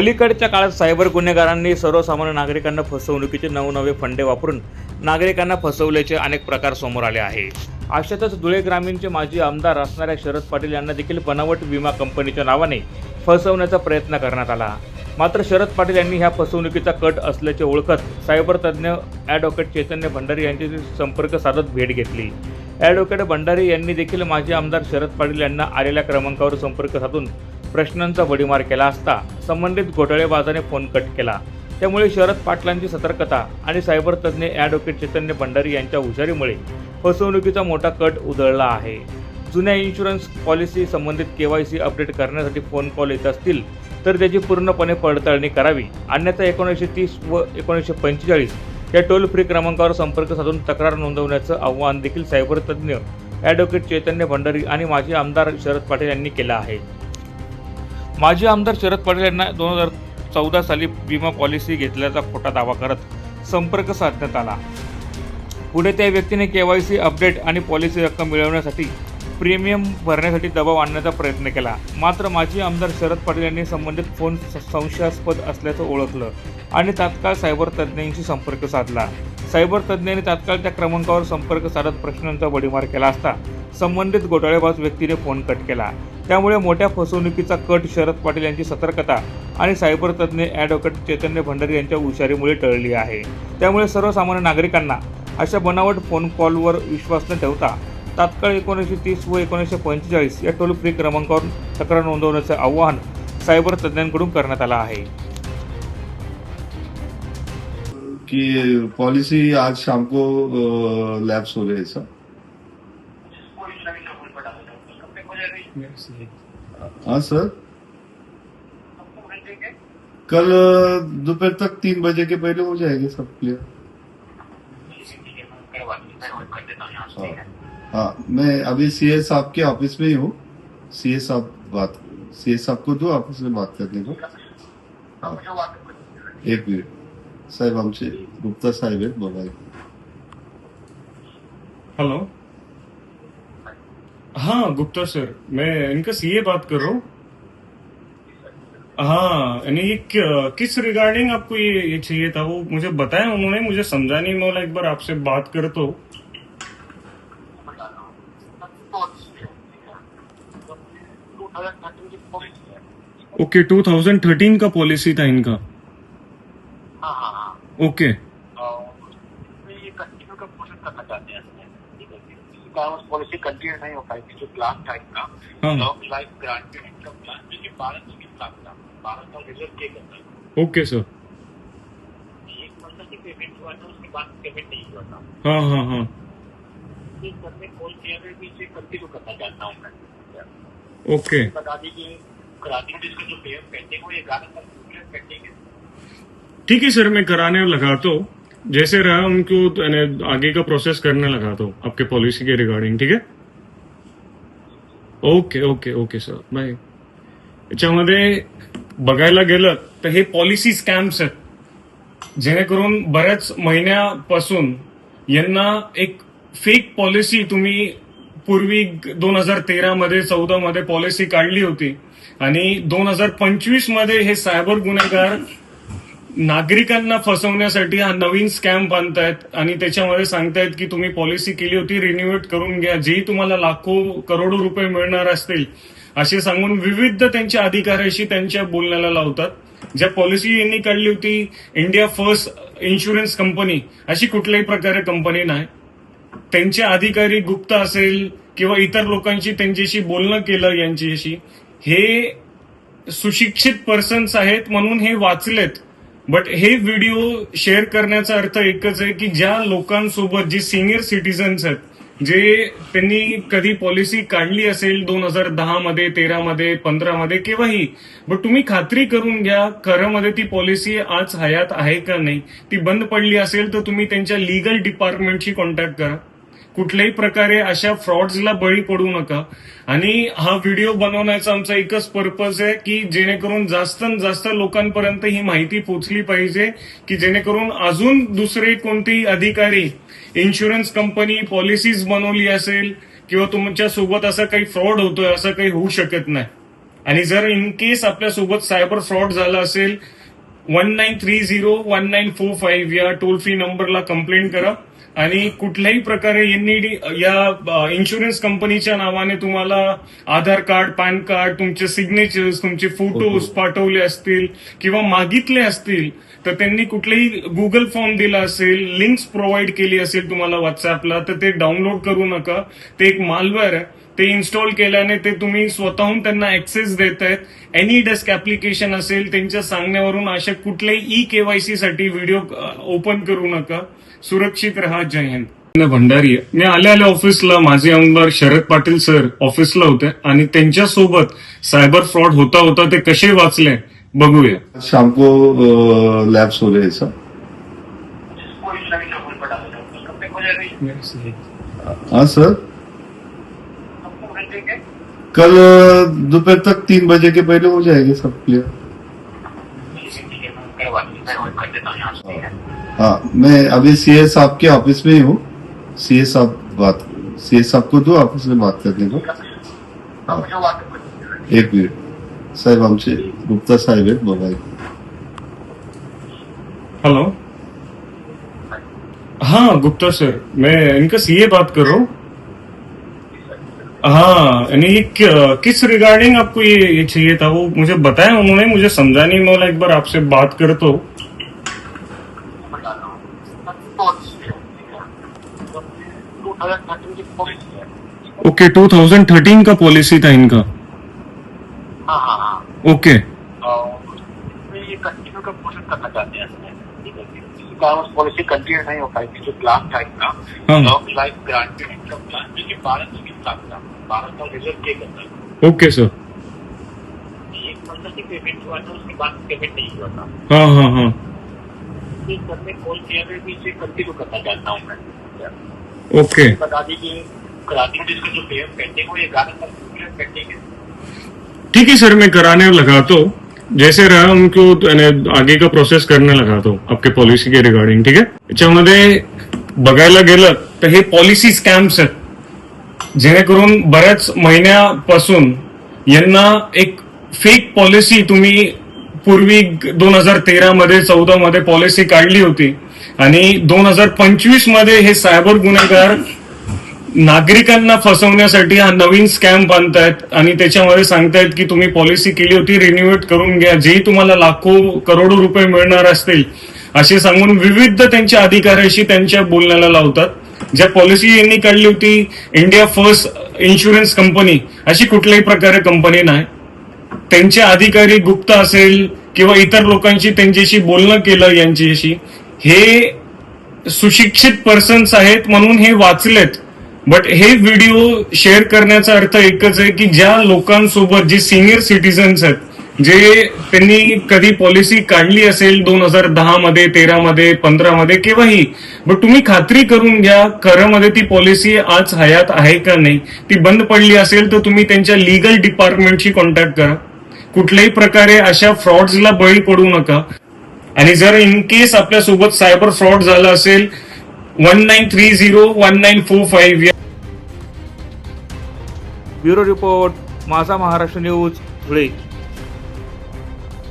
अलीकडच्या काळात सायबर गुन्हेगारांनी सर्वसामान्य नागरिकांना फसवणुकीचे नवनवे फंडे वापरून नागरिकांना फसवल्याचे अनेक प्रकार समोर आले आहे. अशातच धुळे ग्रामीणचे माजी आमदार असणाऱ्या शरद पाटील यांना देखील बनावट विमा कंपनीच्या नावाने फसवण्याचा प्रयत्न करण्यात आला. मात्र शरद पाटील यांनी ह्या फसवणुकीचा कट असल्याचे ओळखत सायबर तज्ज्ञ ॲडव्होकेट चैतन्य भंडारी यांच्याशी संपर्क साधत भेट घेतली. ॲडव्होकेट भंडारी यांनी देखील माजी आमदार शरद पाटील यांना आलेल्या क्रमांकावर संपर्क साधून प्रश्नांचा भडीमार केला असता संबंधित घोटाळेबाजाने फोन कट केला. त्यामुळे शरद पाटलांची सतर्कता आणि सायबर तज्ज्ञ ॲडव्होकेट चैतन्य भंडारी यांच्या हुशारीमुळे फसवणुकीचा मोठा कट उधळला आहे. जुन्या इन्शुरन्स पॉलिसी संबंधित के वाय सी अपडेट करण्यासाठी फोन कॉल येत असतील तर त्याची पूर्णपणे पडताळणी करावी. अन्यथा एकोणीसशे तीस व एकोणीसशे पंचेचाळीस या टोल फ्री क्रमांकावर संपर्क साधून तक्रार नोंदवण्याचं आव्हान देखील सायबर तज्ज्ञ ॲडव्होकेट चैतन्य भंडारी आणि माजी आमदार शरद पाटील यांनी केलं आहे. माजी आमदार शरद पटेल यांना दोन हजार चौदा साली विमा पॉलिसी घेतल्याचा खोटा दावा करत संपर्क साधण्यात आला. पुढे त्या व्यक्तीने के वाय सी अपडेट आणि पॉलिसी रक्कम मिळवण्यासाठी प्रीमियम भरण्यासाठी दबाव आणण्याचा प्रयत्न केला. मात्र माजी आमदार शरद पाटील यांनी संबंधित फोन संशयास्पद असल्याचं ओळखलं आणि तात्काळ सायबर तज्ज्ञांशी संपर्क साधला. सायबर तज्ज्ञांनी तात्काळ त्या क्रमांकावर संपर्क साधत प्रश्नांचा बडीमार केला असता संबंधित घोटाळेबाज व्यक्तीने फोन कट केला. त्यामुळे मोठ्या फसवणुकीचा कट शरद पाटील यांची सतर्कता आणि सायबर तज्ज्ञ ॲडव्होकेट चैतन्य भंडारी यांच्या हुशारीमुळे टळली आहे. त्यामुळे सर्वसामान्य नागरिकांना अशा बनावट फोन कॉलवर विश्वास न ठेवता तात्काळ एकोणीसशे तीस व एकोणीसशे पंचेचाळीस या टोल फ्री क्रमांकावर तक्रार नोंदवण्याचं आवाहन सायबर तज्ज्ञांकडून करण्यात आलं आहे. कि पॉलिसी आज शाम को लैब्स हो गए सर. हाँ सर. कल दोपहर तक तीन बजे के पहले हो जाएँगे सब क्लियर हाँ हाँ मैं अभी सीए साहब के ऑफ़िस में ही हूँ। सीए साहब बात सीए साहब को दो ऑफ़िस में बात करने को। हाँ। एक मिनिट। साहेब आमचे गुप्ता साहेब आहेत बोलायला हेलो। हाँ गुप्ता सर, मैं इनका सीए बात कर रहा हूँ। हाँ यानी ये किस रिगार्डिंग आपको ये ये चाहिए था? वो मुझे बताया उन्होंने मुझे समझा नहीं, मैं एक बार आपसे बात कर तो। ओके 2013 का पॉलिसी था इनका। हाँ हाँ हाँ। ओके और ये कंटिन्यू का प्रोसेस करना चाहते ठीक किसी कारण पॉलिसी कंटिन्यू नहीं हो पाएगी जो प्लान था। इनका। Long life guaranteed income plan देखिए बारह सौ की था। बारह सौ रिज़ल्ट पे करना ओके सर एक महीने की पेमेंट हुआ था उसके बाद पेमेंट नहीं हुआ था। हाँ हाँ हाँ। घर कॉल किया मैं भी इसे कंटिन्यू करना चाहता हूँ मैं। ओके. बता दीजिए करा दीजिए इसका जो पेयर पेंडिंग हो ये ग्यारह साल पेंडिंग है। ठीक है सर मैं कराने लगाता हूँ जैसे रहा उनको तो आगे का प्रोसेस करने लगाता हूँ आपके पॉलिसी के रिगार्डिंग ठीक आहे okay okay okay sir bye याच्यामध्ये बघायला गेलं तर हे पॉलिसी स्कॅम्स आहेत. जेणेकरून बऱ्याच महिन्यापासून यांना एक फेक पॉलिसी तुम्ही पूर्वी दोन हजार तेरा मध्ये चौदा मध्ये पॉलिसी काढली होती. आणि दोन हजार पंचवीसमध्ये हे सायबर गुन्हेगार नागरिकांना फसवण्यासाठी हा नवीन स्कॅम बांधतायत. आणि त्याच्यामध्ये सांगतायत की तुम्ही पॉलिसी केली होती रिन्युएट करून घ्या. जेही तुम्हाला लाखो करोडो रुपये मिळणार असतील असे सांगून विविध त्यांच्या अधिकाऱ्याशी त्यांच्या बोलण्याला लावतात. ज्या पॉलिसी यांनी काढली होती इंडिया फर्स्ट इन्शुरन्स कंपनी अशी कुठल्याही प्रकारे कंपनी नाही. त्यांचे अधिकारी गुप्त असेल किंवा इतर लोकांशी त्यांच्याशी बोलणं केलं यांच्याशी हे सुशिक्षित पर्सन्स आहेत म्हणून हे वाचलेत. बट हे व्हिडिओ शेअर करण्याचा अर्थ एकच आहे की ज्या लोकांसोबत जे सिनियर सिटीजन्स आहेत जे त्यांनी कधी पॉलिसी काढली असेल दोन हजार दहा मध्ये पंधरामध्ये केव्हाही बट तुम्ही खात्री करून घ्या खरंमध्ये ती पॉलिसी आज हयात आहे का नाही. ती बंद पडली असेल तर तुम्ही त्यांच्या लिगल डिपार्टमेंटशी कॉन्टॅक्ट करा. कुठल्याही प्रकारे अशा फ्रॉड्सला बळी पडू नका. आणि हा व्हिडिओ बनवण्याचा आमचा एकच पर्पज आहे की जेणेकरून जास्त जास्त लोकांपर्यंत ही माहिती पोचली पाहिजे की जेणेकरून अजून दुसरे कोणतेही अधिकारी इन्शुरन्स कंपनी पॉलिसीज बनवली असेल किंवा तुमच्यासोबत असं काही फ्रॉड होतोय असं काही होऊ शकत नाही. आणि जर इन केस आपल्यासोबत सायबर फ्रॉड झाला असेल one nine three zero one nine four five या टोल फ्री नंबरला कंप्लेंट करा. आणि कुठल्याही प्रकारे यांनी या इन्शुरन्स कंपनीच्या नावाने तुम्हाला आधार कार्ड पॅन कार्ड तुमचे सिग्नेचर्स तुमचे फोटोज पाठवले असतील किंवा मागितले असतील तर त्यांनी कुठलेही गुगल फॉर्म दिला असेल लिंक्स प्रोव्हाइड केली असेल तुम्हाला व्हॉट्सअपला तर ते डाउनलोड करू नका. ते एक मालवेअर आहे. ते इन्स्टॉल केल्याने ते तुम्ही स्वतःहून त्यांना ऍक्सेस देत आहेत एनी डेस्क ऍप्लिकेशन असेल त्यांच्या सांगण्यावरून अशा कुठल्याही ई केवायसी साठी व्हिडिओ ओपन करू नका. सुरक्षित राहा जय हिंद. भंडारी. मी आल्या आल्या ऑफिसला माझे आमदार शरद पाटील सर ऑफिसला होते. आणि त्यांच्यासोबत सायबर फ्रॉड होता होता ते कसे वाचले बघूया. शाम को लैब्स हो रहे सब कोई नवीन नंबर पर डाल दो कब तक हो जाएगा हाँ सर देंगे कल अ, दोपहर तक तीन बजे के पहले हो जाएंगे सब क्लियर ठीक है ठीक है मैं करवा दूंगी मैं वही कर देता हूँ यहाँ से ठीक है हाँ मैं अभी सीए साहब के ऑफिस में ही हूँ। सीए साहब बात सीए साहब को दो ऑफिस में बात करने को हाँ, मुझे व्हाट्सएप कर दीजिए एक मिनिट। साहेब आमचे गुप्ता साहेब आहेत बघा हेलो हाँ गुप्ता सर मैं इनका सीए बात कर रहा हूँ। हाँ यानी ये किस रिगार्डिंग आपको ये, ये चाहिए था? वो मुझे बताया उन्होंने मुझे समझा नहीं मैं एक बार आपसे बात कर तो। नंबर डाल रहा हूँ टू थाउज़ेंड थर्टीन की पॉलिसी है ओके 2013 का पॉलिसी था इनका। हाँ हाँ हाँ। ओके और ये कंटिन्यू का प्रोसेस करना चाहते हैं है उस पॉलिसी कंटिन्यू नहीं हो पाएगी जो प्लान था हाँ। Long life guaranteed income plan जो कि बारह सौ की था? बारह सौ रिज़ल्ट के करता ओके सर एक की पेमेंट हुआ था उसके बाद पेमेंट नहीं हुआ था। हाँ हाँ हाँ। इस सर ने कॉल किया मैं भी इसे कंटिन्यू करना चाहता हूँ मैं? ओके बता दीजिए करा दीजिए इसका जो पेमेंट पेंडिंग हो ये ग्यारह साल पेंडिंग है। ठीक है सर मैं कराने लगा तो जैसे रहा उनको आगे का प्रोसेस करणे लगा तो आपके पॉलिसी के रिगार्डिंग ठीक आहे याच्यामध्ये बघायला गेलं तर हे पॉलिसी स्कॅम्स आहेत जेणेकरून बऱ्याच महिन्यापासून यांना एक फेक पॉलिसी तुम्ही पूर्वी दोन हजार तेरा मध्ये चौदा मध्ये पॉलिसी काढली होती आणि दोन हजार पंचवीसमध्ये हे सायबर गुन्हेगार नागरिकांना फसवण्यासाठी हा नवीन स्कॅम बांधतायत आणि त्याच्यामध्ये सांगतायत की तुम्ही पॉलिसी केली होती रिन्युएट करून घ्या. जेही तुम्हाला लाखो करोडो रुपये मिळणार असतील असे सांगून विविध त्यांच्या अधिकाऱ्याशी त्यांच्या बोलण्याला लावतात. ज्या पॉलिसी यांनी काढली होती इंडिया फर्स्ट इन्शुरन्स कंपनी अशी कुठल्याही प्रकारे कंपनी नाही. त्यांचे अधिकारी गुप्त असेल किंवा इतर लोकांशी त्यांच्याशी बोलणं केलं यांच्याशी हे सुशिक्षित पर्सन्स आहेत म्हणून हे वाचलेत. बट हे व्हिडिओ शेअर करण्याचा अर्थ एकच आहे की ज्या लोकांसोबत जे सिनियर सिटीजन्स आहेत जे त्यांनी कधी पॉलिसी काढली असेल दोन हजार दहा मध्ये तेरा मध्ये पंधरा मध्ये केव्हाही बट तुम्ही खात्री करून घ्या खरं मध्ये ती पॉलिसी आज हयात आहे का नाही. ती बंद पडली असेल तर तुम्ही त्यांच्या लिगल डिपार्टमेंटशी कॉन्टॅक्ट करा. कुठल्याही प्रकारे अशा फ्रॉड्सला बळी पडू नका. आणि जर इन केस आपल्यासोबत सायबर फ्रॉड झाला असेल one nine three zero one nine four five bureau report Majha Maharashtra News Dhule.